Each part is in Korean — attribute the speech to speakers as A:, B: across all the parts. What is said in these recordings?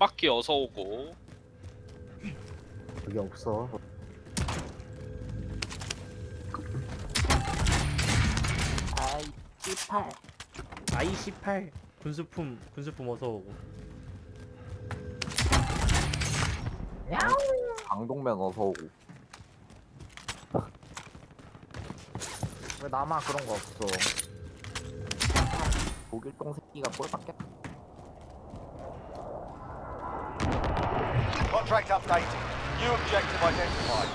A: 바퀴 어서 오고.
B: 여기 없어.
C: I18 군수품 군수품 어서 오고.
D: 강동면 어서 오고.
B: 왜 나만 그런 거 없어?
D: 독일동 새끼가 꼴밖에
E: Contract updated. New objective identified.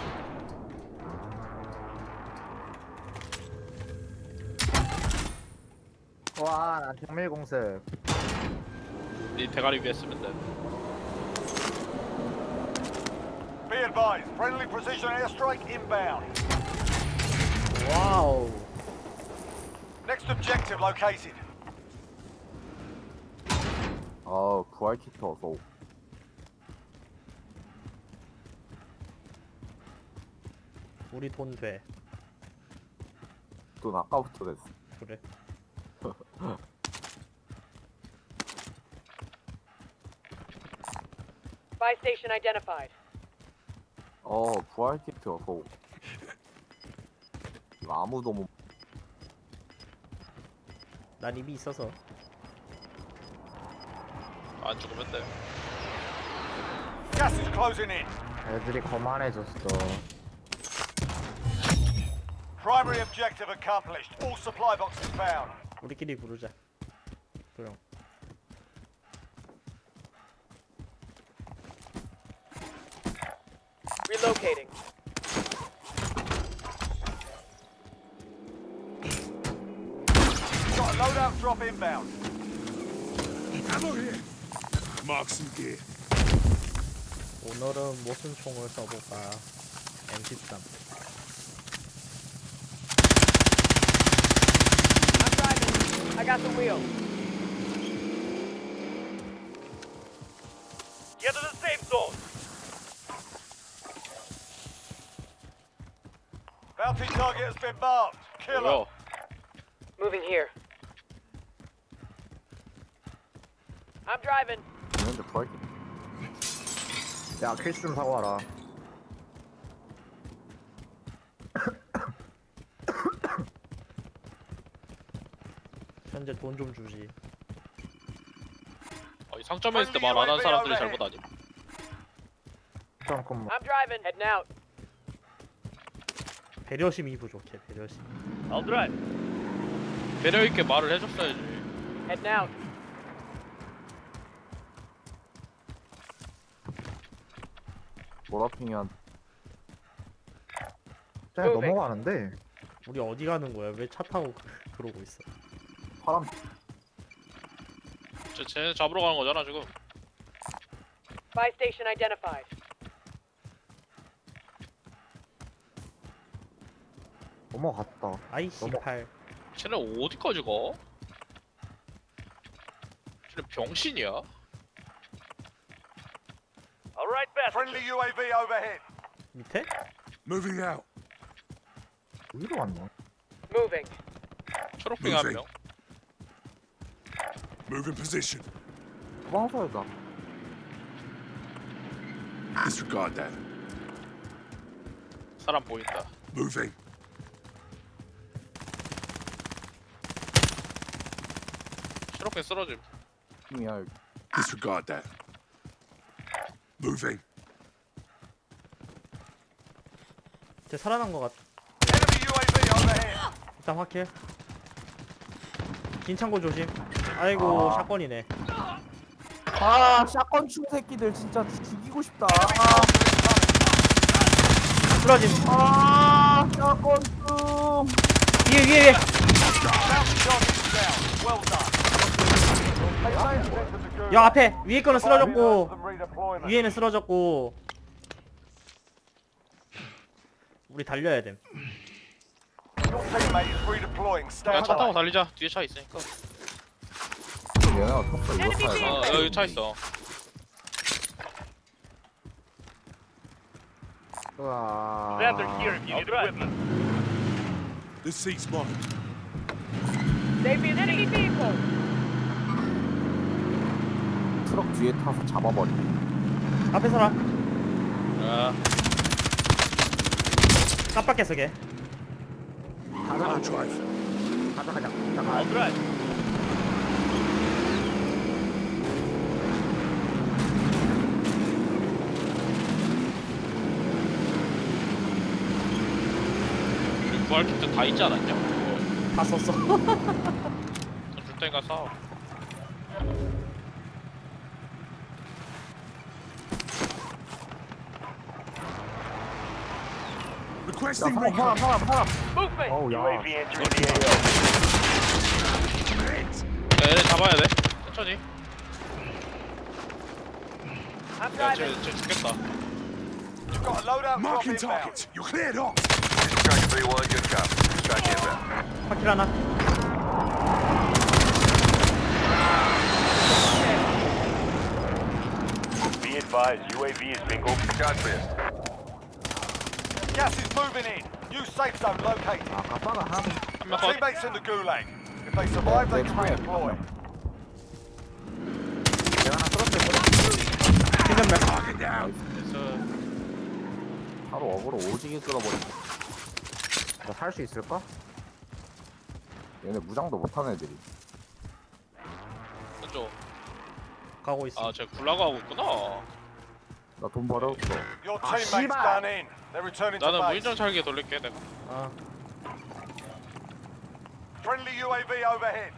B: 와, 나 정밀 공습.
A: 네 대가리 위에 쓰면 돼
E: Be advised, friendly precision airstrike inbound.
C: 와우
E: Next objective located.
D: 아 부활 키트 어서
C: 우리 돈 돼
D: 돈 아까부터 됐어
C: 그래
F: Buy station identified.
D: 어 부활 키트 어서 이거 아무도 못
C: 난 이미 있어서
A: 안 죽으면 돼
E: Gas is closing in.
B: 애들이 거만해졌어.
E: Primary objective accomplished. All supply boxes found.
C: 우리끼리 부르자 그럼
F: Relocating.
E: Got a loadout drop inbound.
G: Mark some gear.
C: 오늘은 무슨 총을 써볼까 M13
F: got the wheel.
E: Get to the safe zone. Bounty target has been marked. Kill him.
A: 뭐야
F: Moving here. I'm driving.
D: 있는데 부활 키트
B: 야, 퀴즈 좀 사고 와라.
C: 현재 돈좀 주지
A: 어, 이 상점에 있을 때 말안 하는 사람들이 잘못 아님
B: 잠깐만.
F: I'm driving. Heading out.
C: 배려심이 부족해 배려심
F: I'll drive.
A: 배려 있게 말을 해줬어야지
F: Heading out.
D: 보라핑이한
B: 그냥
F: moving.
B: 넘어가는데.
C: 우리 어디 가는 거야 왜 차 타고 그러고 있어
D: 파란
A: 쟤, 쟤 잡으러 가는 거잖아 지금
F: Buy station identified.
B: 넘어갔다.
C: I18
A: 쟤네 어디까지 가? 쟤네 병신이야?
E: All right, Friendly UAV overhead.
C: 밑에?
G: Moving out.
B: 어디로 갔나?
F: Moving.
A: 초록핑
G: moving.
A: 한명
G: Move in position.
D: 도망서야다
G: Disregard that.
A: 사람 보인다
G: Moving.
A: 초록핑 쓰러짐
D: 여기.
G: Disregard that. Moving.
C: 쟤 살아난 거 같...
E: Enemy UAV overhead.
C: 일단 확킬 긴 창고 조심 아이고
D: 아.
C: 샷건이네
D: 아 샷건 충 새끼들 진짜 죽- 죽이고 싶다
C: 쓰러짐
D: 아 샷건 충
C: 위에 위에 위에.
E: Well done.
C: 야 앞에 위에 거는 쓰러졌고. 위에는 쓰러졌고 우리 달려야 됨
E: Your teammate is redeploying. Stay
A: 야차 타고. 달리자 뒤에 차 있으니까
D: 얘네가 쳤어 이거 타야
A: 어 여기 차 있어
B: 우와.
G: This seat's mine.
F: Save me an enemy vehicle.
D: 트럭 뒤에 타서 잡아버리.
C: 앞에 서라
A: 야
C: 깜빡했어 걔
B: 가자
G: I'll drive.
B: 가자 가자 가자
F: I'll drive.
A: 부활 키트 다 있지 않았냐?
C: 다 썼어
A: 줄 테니까
D: 사야
G: Requesting
D: 사람
G: recon.
D: 사람 사람 사람.
F: Movement.
B: 어우 야
E: entering the AO.
A: 야, 얘네 잡아야 돼 천천히
F: I'm
A: 야,
F: driving.
A: 쟤, 쟤 죽겠다
E: You've got a loadout drop
G: Marking
E: inbound.
G: targets. You're cleared off.
E: Tracker 3-1, good copy. Strike inbound.
C: 바퀴 하나
E: Be advised, UAV is bingo. Got missed. Gas is moving in. New safe zone located.
B: 아 까빠가 하나
A: 한명 컷.
E: Teammates in the gulag. If they survive, they
D: 내
E: can
D: 차에
E: redeploy.
B: 내가 하나 떨어뜨려
C: 생겼네
G: Target down.
A: 그래서
D: 바로 어그로 오지게 끌어버리.
B: 나 살 수 있을까?
D: 얘네 무장도 못하는 애들이.
A: 왼쪽
C: 가고 있어
A: 아쟤 굴라고 하고 있구나
D: 나 돈 벌었어.
E: Your
B: Ah,
E: teammates
B: 씨발.
E: done in. They're returning to
A: 나는
E: base.
A: 무인정 찰기에 돌릴게 내가
C: 아
E: Friendly UAV overhead.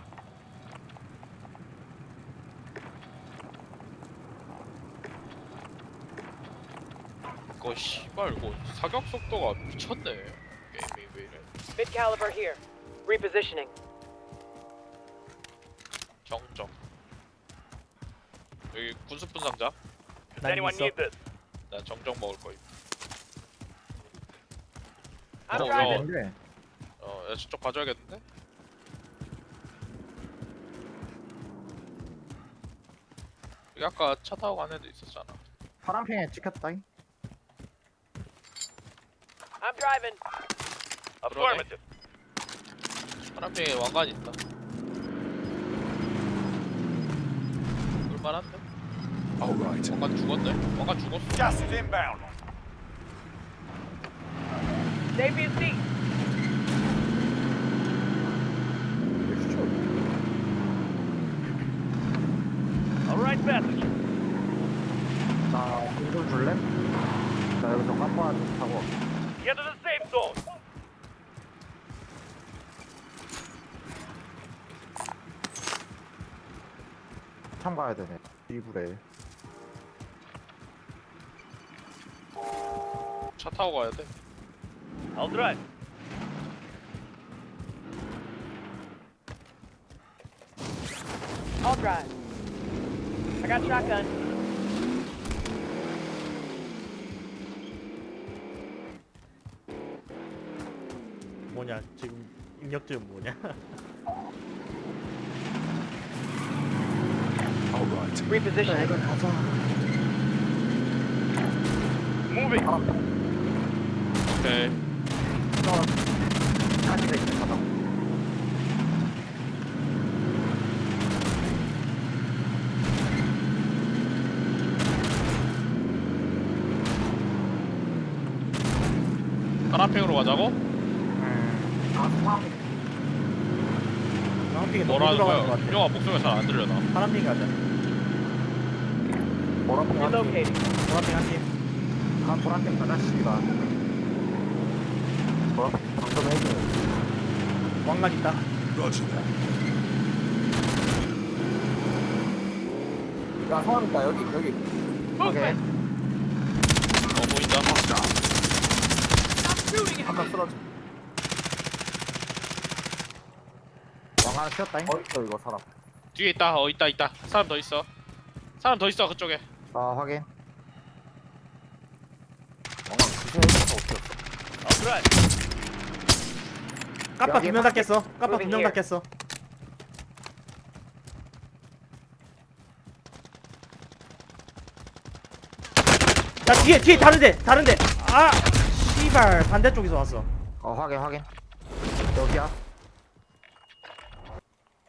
A: 이거 씨발 이거 사격 속도가 미쳤네
F: Mid caliber here. Repositioning.
A: 정정 여기 군수품 상자
C: 난 있어
F: this?
A: 나 정정 먹을 거임
F: I'm
A: 어,
F: driving.
B: 근데
A: 어 야 저쪽 봐줘야겠는데 여기 아까 차 타고 간 애도 있었잖아
B: 파란팽에 찍혔다잉
F: I'm driving.
A: Affirmative. 파란팽에 왕관 있다 볼만한데?
G: All right.
A: 왕관 죽었네? 왕관 죽었어
E: Gas is inbound.
F: Stay for your seat. All right, passenger.
B: 나공좀 줄래? 나 여기서 좀 타고
F: Get to the safe zone.
B: 참 가야 되네 이불에
A: 차 타고 가야 돼
F: I'll drive. I'll drive. I got shotgun.
C: 뭐냐 지금 입력증 뭐냐
B: 가자.
F: Moving.
A: 오케이.
B: 차지가 있는 가자
A: 파란팽으로 가자고?
B: 아
C: 파란핑이 너무
A: 뭐라는
C: 들어가는 것
A: 거야?
C: 같아.
A: 유영아 목소리가 잘 안 들려 나.
C: 파란핑 가자
D: 보라핑 한 팀.
F: Relocating.
C: 파란핑 한팀
B: 아 보란팽 가자 씨발
D: 보라핑 방금 해줘.
C: 왕관 있다
G: Roger that.
D: 야 사람 있다 여기 여기.
F: Movement.
A: 어 보인다
D: 한명 쓰러져.
B: 왕 하나 튀었다잉
D: 어 있어 이거 사람.
A: 뒤에 있다 어 있다 있다 사람 더 있어 사람 더 있어 그쪽에
B: 아 확인.
D: 어떻게.
C: 까빠
B: 여기
C: 두명 닫겠어. 까빠 두명
F: here.
C: 닫겠어. 야 뒤에 뒤에 다른데 다른데. 아 씨발. 반대쪽에서 왔어.
B: 어 확인 확인. 여기야.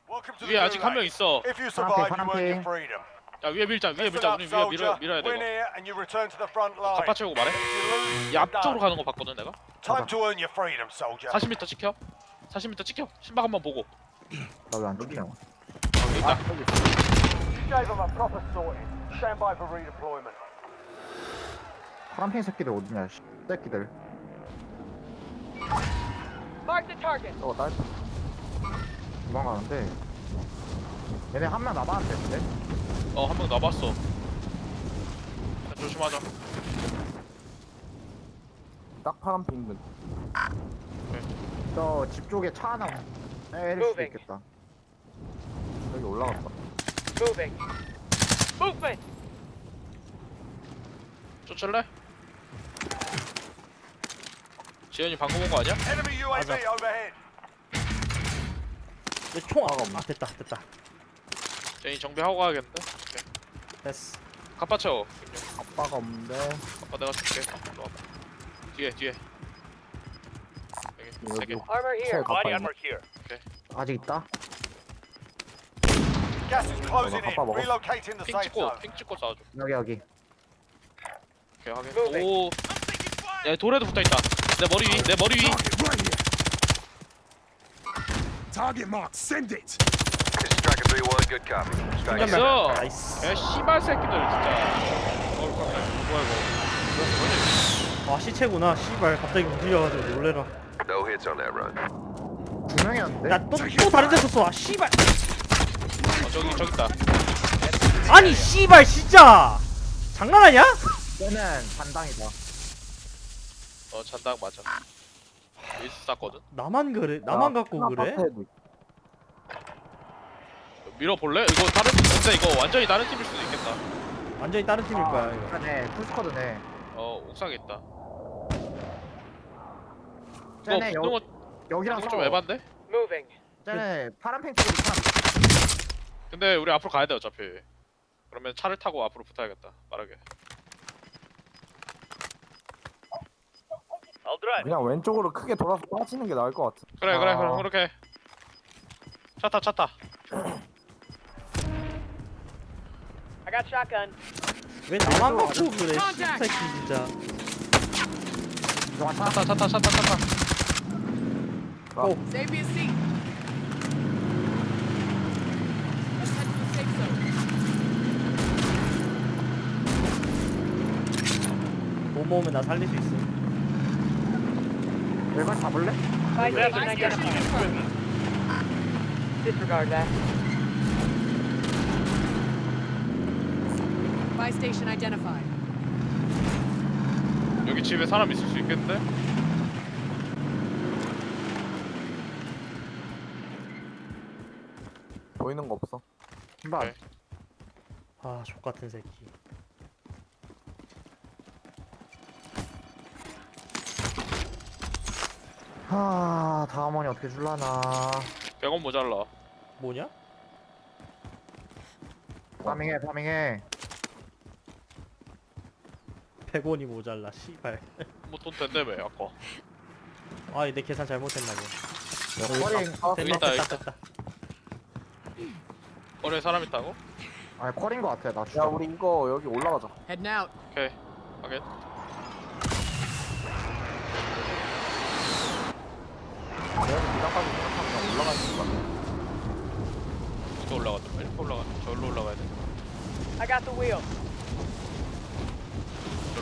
E: Welcome to the
A: 위에 아직 한 명. 있어.
E: If you
B: 파란팽
E: survive, you earn your
B: 파란팽
E: freedom.
A: 야 위에 밀자 위에 밀자 우리 위에 밀어. 밀어야 돼 이거. 갑바 채우고 말해 이 앞쪽으로. 가는 거 봤거든 내가
E: Time to earn your freedom, soldier.
A: 40m 찍혀 40m 찍혀 신박 한번 보고
B: 나 왜안 죽냐?
A: 여기 있다
E: Gave them a proper sorting. Stand by for redeployment.
B: 파란팽이 새끼들 어디냐? 씨, 새끼들.
F: Mark the target.
B: 도망가는데. 얘네 한 명 남았는데? 근데?
A: 어 한 명 남았어 야, 조심하자
D: 딱 파란 핑은
B: 저 집 쪽에 차 하나 내릴 수도
F: Moving.
B: 있겠다.
D: 여기 올라갔다
F: Moving. Movement.
A: 쫓을래? 지현이 방금 온 거 아니야?
E: Enemy UAV overhead.
C: 내총 아 됐다 됐다
A: 지현이 정비하고 가야겠는데? 오케이.
C: 됐어
A: 갑바 채워
D: 아빠가 없는데
A: 갑바 내가 줄게 일로 와봐 뒤에 뒤에 여기 세개
D: 여기
F: Armor here.
D: 쉘
F: Body
D: 가빠이
F: armor here.
B: 아직 있다?
E: Gas is closing in.
D: 아빠 먹었어.
E: Relocating the
A: 핑
E: safe
A: 찍고. 핑 찍고 쏴줘
B: 여기 여기.
A: 오케이 확인. 오 야, 돌에도 붙어 있다 내 머리 위 내 머리 위
G: Target right here. Target mark. Send it.
A: 나이스
C: 나이스.
A: 야 씨발 새끼들 진짜. 어우 깜짝이야 뭐야 이거
C: 아 시체구나. 씨발 갑자기 움직여가지고 놀래라.
E: No hits on that run.
B: 두 명이었는데?
C: 야또또 다른 데서 쏘아 씨발.
A: 어 저기 저기 있다.
C: 아니 씨발 진짜. 장난하냐?
B: 얘는 반당이다.
A: 어 잔당 맞아. 여기서 쌌거든?
C: 나만 그래? 나만 갖고 그래?
D: 있-
A: 밀어볼래? 이거 다른 근데 이거 완전히 다른 팀일 수도 있겠다
C: 완전히 다른 팀일 거야 이거
B: 아, 네, 풀스쿼드네.
A: 어 옥상에 있다
B: 쟤네
A: 이거
B: 여,
A: 어, 붙는
B: 여기랑 싸워.
A: 에반데?
F: Moving.
B: 쟤네 파란팽이 쪽으로 참.
A: 근데 우리 앞으로 가야 돼 어차피 그러면 차를 타고 앞으로 붙어야겠다 빠르게
F: I'll drive.
D: 그냥 왼쪽으로 크게 돌아서 빠지는 게 나을 것 같아
A: 그래 그래
B: 아.
A: 그럼 그렇게 차 타 차타
F: I got shotgun.
C: 왜 나만 갖고 그래 씨새끼 진짜
H: Save me a seat. Let's head to the safe zone.
C: 못 모으면 나 살릴 수 있어
F: station
H: station
F: identified.
H: confirmed.
F: Disregard that.
H: Buy station identified.
A: 여기 집에 사람 있을 수 있겠는데?
D: 보이는 거 없어
B: 신발.
A: 오케이.
C: 아 족같은 새끼
B: 하, 다음 원이 어떻게 줄라나.
A: 100원 모자라
C: 뭐냐?
B: 파밍해, 파밍해.
C: 100원이 모자라 씨발
A: 뭐돈 된다며 아까
C: 아내 계산 잘못했나 봐
B: 커링,
C: 됐다
A: 있다,
C: 됐다
A: 있다.
C: 됐다
A: 사람 있다고?
B: 아니 컬인 거 같아.
D: 나야
B: 진짜.
D: 우리 이거 여기 올라가자
H: Heading out.
A: 오케이
D: 내가 생각하면 올라가는 거야
A: 이거 올라가자 이렇게 올라가자 절로 올라가야 돼
F: I got the wheel.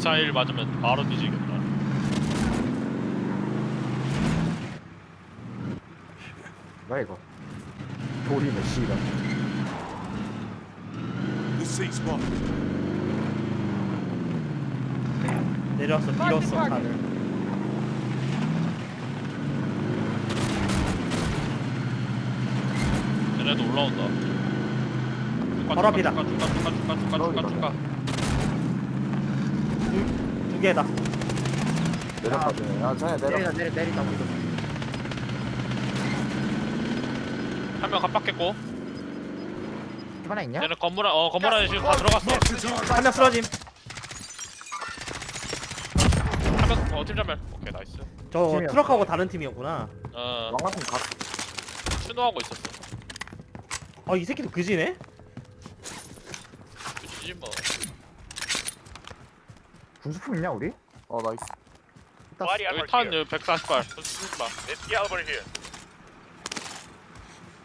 A: 미사일 맞으면 바로 뒤지겠다
B: 뭐야 이거? 돌이네,
G: mine.
C: 내려왔어 밀었어 차를
A: 쟤네도 올라온다.
C: 바로 앞이다.
A: 쭉가, 쭉가, 쭉가, 쭉가, 쭉가, 쭉가, 쭉가.
C: 두 개다.
D: 내렸거든 야 쟤네 내려
B: 내리다 내리 내리다 우리도
A: 한 명 갑박했고.
B: 집안에 있냐?
A: 얘는 건물 안, 어 건물 안에 지금 다 들어갔어.
C: 한 명 쓰러짐.
A: 한명 어 팀장면. 오케이 나이스.
C: 저
B: 팀이야.
C: 트럭하고 다른 팀이었구나.
A: 어
D: 왕같은 각
A: 추노하고 있었어.
C: 아 이 새끼도 그지네?
A: 그치지 뭐.
B: 군수품 있냐 우리?
D: 어 나이스
A: 여기 탄 140발. 쓰지 마.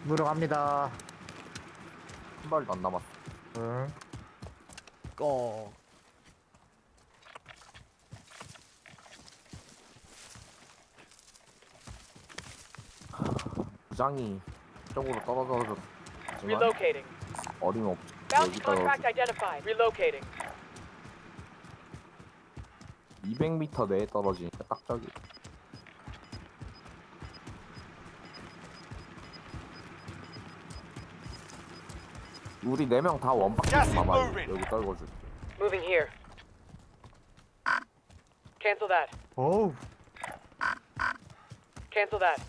B: 무려 갑니다
D: 한 발도 안 남았어
B: 응
C: 어.
D: 부장이 쪽으로 떨어져서
F: Relocating.
D: 어림없
F: Bounty
D: 여기 떨어져
F: identified. Relocating.
D: 200m 내에 떨어지니까 딱 저기 우리 네 명 다 원박스
E: moving.
D: 여기 떨궈줄
F: Moving here. Cancel that.
B: 어우
F: Cancel that.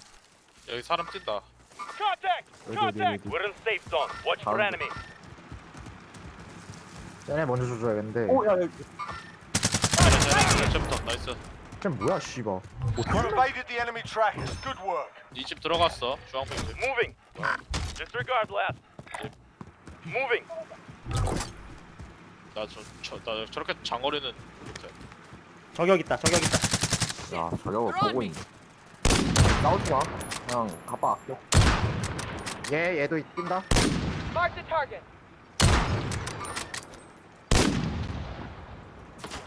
A: 여기 사람 뛴다.
E: Contact!
D: 여기 어디 여기
E: We're in safe zone. Watch
D: for
E: enemy.
B: 쟤네 먼저 줘줘야겠는데
D: 오야 여기
A: 나이스.
B: 쟤 뭐야 씨발
E: You evaded the enemy trackers. Good work.
A: 이 집 들어갔어. 주황색 집.
E: Moving. Disregard blast. Moving.
A: 나 저 저 나 저렇게 장거리는 못해.
C: 저격 있다. 저격 있다.
D: 야 저격을 보고 있네 싸우지 마 그냥 가봐 아껴
B: 얘 얘도 뛴다
F: Mark the target.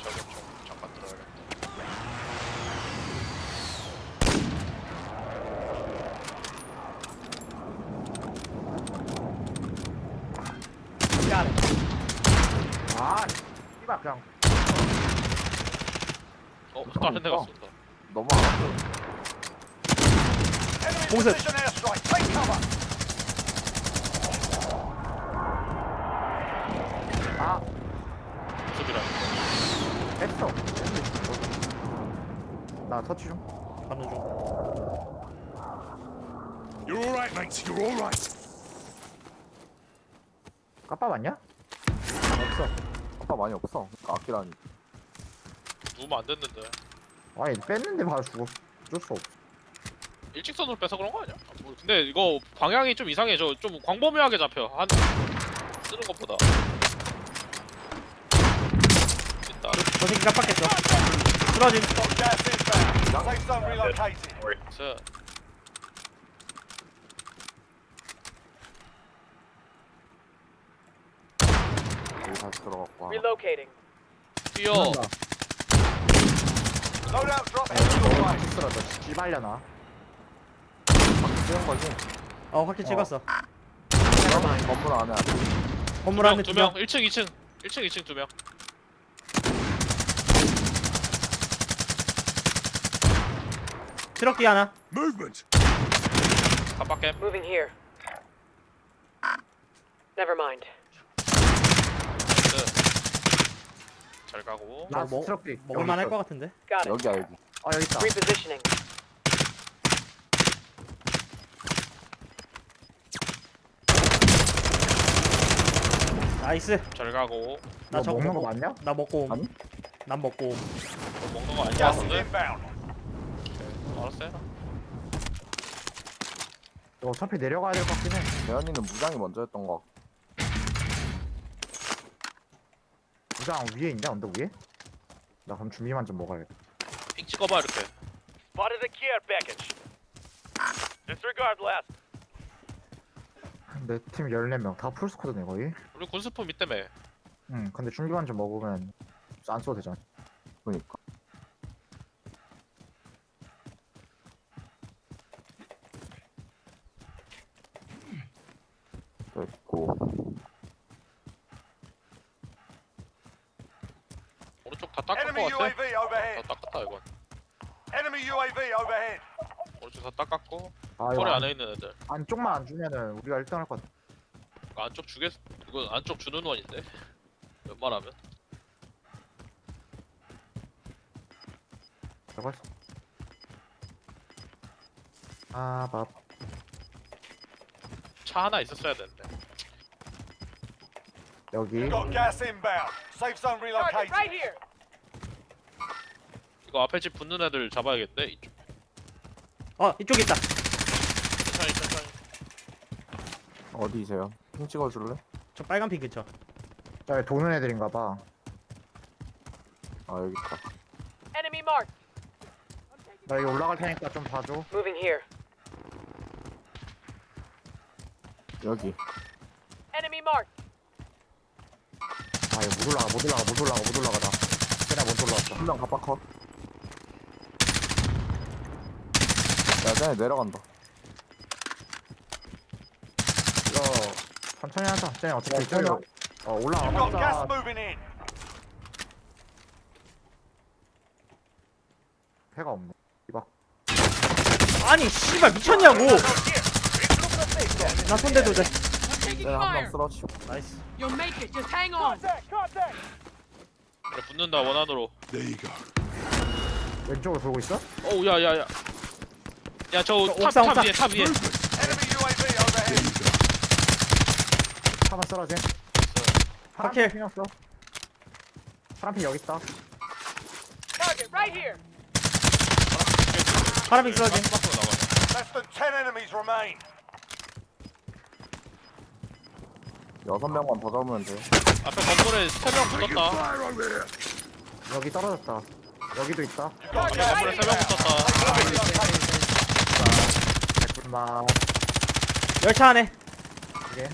A: 저격 좀 잠깐 들어야겠다.
F: Got it.
B: 아 씨발 그냥
A: 어 다른 데가 쏜다.
D: 너무 안 아껴
E: Cover.
B: 아
A: 수비라니까.
B: 했어 나 터치 좀
C: 가는 중.
G: You're all right, mate. You're all right.
B: 까빠 맞냐?
D: 없어 아빠 많이 없어 그러니까 아끼라니
A: 누우면 안 됐는데.
B: 아니 뺐는데 바로 죽었어 어쩔 수 없어
A: 일직선으로 빼서 그런 거 아니야? 아, 뭐, 근데 이거 방향이 좀 이상해. 저 좀 광범위하게 잡혀. 한 쓰는 것보다. 일단
C: 저 새끼 깜빡했어. 쓰러짐.
E: Got gas inbound. Safe zone relocated.
A: 자,
D: 여기 다시 들어갔고 하나.
F: Relocating.
A: 뛰어.
E: Loadout drop heading your way.
B: 쓰러져 씨발려나
D: 쓰는 거지
C: 어 확실히 찍었어.
D: 그러면 건물 안에 아직
C: 건물 안에 두두
A: 명,
C: 명.
A: 1층, 2층, 1층, 2층 두 명.
C: 트럭 뒤 하나.
G: Movement.
A: 갑박겜.
F: Moving here. Never mind.
A: 잘 가고.
B: 나
C: 뭐,
B: 트럭 뒤
C: 먹을만 할 것. 같은데.
F: Got it.
D: 여기야 여기
B: 아 여기 있다
F: Repositioning.
C: 나이스.
A: 잘 가고.
B: 나너
C: 저거
B: 먹는 거
C: 먹고.
B: 맞냐?
C: 나 먹고 옴.
D: 아니?
C: 난 먹고 옴.
A: 뭐 먹는 거 아니야?
E: Gas is
A: 근데?
E: inbound.
A: 알았어 해라.
B: 이거 어차피 내려가야 될 것 같긴 해
D: 대현이는 무장이 먼저 했던 거 같고
B: 부장 위에 있냐 언덕 위에? 나 그럼 준비만 좀 먹어야겠다
A: 핑 찍어봐 이렇게.
E: Spotted a care package. Disregard blast.
B: 내 팀 14명 다 풀스쿼드네 거의
A: 우리 군수품 있다며.
B: 응 근데 준비만 좀 먹으면 안 써도 되잖아
D: 그러니까 됐고
A: 오른쪽 다 닦을
E: Enemy
A: 것 같아.
E: UAV overhead.
A: 다 닦았다 이건.
E: Enemy UAV overhead.
A: 오른쪽 다 닦았고.
B: 아 이거
A: 털에
B: 안,
A: 안에 있는 애들.
B: 안쪽만 안 주면은 우리가 1등 할 것 같아.
A: 이거 안쪽 주겠 이거 안쪽 주는 원인데. 웬만하면.
B: 저거 있어. 아 밥.
A: 차 하나 있었어야 되는데.
B: 여기.
E: Got gas inbound. Safe zone
F: Target
E: relocated.
F: right here.
A: 이거 앞에 집 붙는 애들 잡아야겠네 이쪽.
C: 어 이쪽에 있다
A: 천천히 천천히
D: 어디세요? 핑 찍어줄래?
C: 저 빨간 핑 근처
B: 저기 도는 애들인가 봐
D: 아 여기 있다
F: Enemy marked.
B: 나 여기 올라갈 테니까 좀 봐줘
F: Moving here.
D: 여기
F: Enemy marked.
B: 아 이거 못 올라가 못 올라가 못 올라가 못 올라가 나 그냥 못 올라왔다
D: 한명 갑박컷 야 쟤네 내려간다
B: 이거 천천히 하자 쟤네 어차피
D: 야,
B: 이쪽으로 어
E: Got gas
B: 올라와봤자
E: moving in.
B: 패가 없네 이봐
C: 아니 씨발 미쳤냐고 나 손대도 돼
H: I'm taking
D: 쟤네 한명
H: fire.
D: 쓰러지
C: 나이스
H: You'll make it. Just hang on.
A: 그래 붙는다 원안으로
G: you.
B: 왼쪽으로 돌고 있어?
A: 어우 야야야
C: 저
A: 야저탑
C: 옥상,
A: 탑
C: 옥상.
A: 위에 탑 위에
B: 4번 쓰러짐. 파란핑
C: 오케이.
B: 파란핑 여기 있다.
C: 파란핑 쓰러짐.
D: 여섯 명만 더 잡으면 돼.
A: 앞에 건물에 세 명 붙었다.
B: 여기 떨어졌다. 여기도 있다.
A: 앞에 건물에 세명 붙었다.
B: 아, 네, 네, 네, 아,
C: 열차 안에.
B: 이게.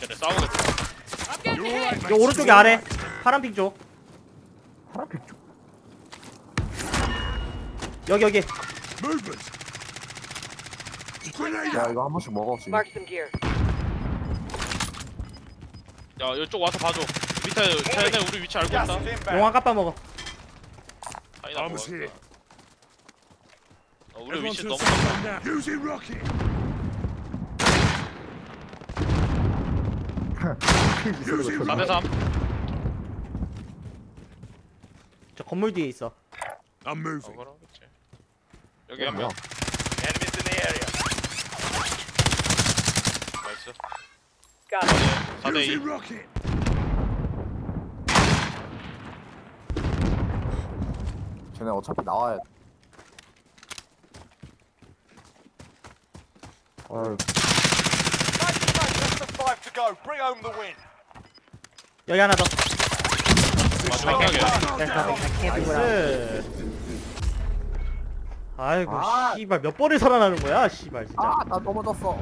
A: 쟤네 싸우겠다
H: I'm getting
G: You're all right,
H: hit.
G: mate.
C: 요 오른쪽에 아래 파란 핑쪽
B: 파란 핀 쪽.
C: 여기 여기
G: Movement. Grenade
D: 야. 이거 한 번씩 먹어 지금
F: Mark some gear.
A: 야 이쪽 와서 봐줘 밑에 쟤네 우리 위치 알고
E: Gas
A: 있다
E: is inbound.
C: 용암 깎아 먹어
A: 아니다
G: Armors here.
A: 어, 우리 위치 너무.
G: Using rocket.
B: 핀 있어 이거
A: 4대 3
C: 저 건물 뒤에 있어
G: I'm
A: 어
G: moving.
A: 그러겠지 여기 한명
E: Enemies in the area.
A: 나이스
F: Got it.
A: 4대 2
G: Using rocket.
D: 쟤네 어차피 나와야
B: 돼어휴
E: Less than 5 to go. Bring home the win.
C: 여기 하나 더
A: 마지막에
C: 나이스 아이고
B: 아.
C: 씨발 몇 번을 살아나는 거야 씨발 진짜
D: 아나 넘어졌어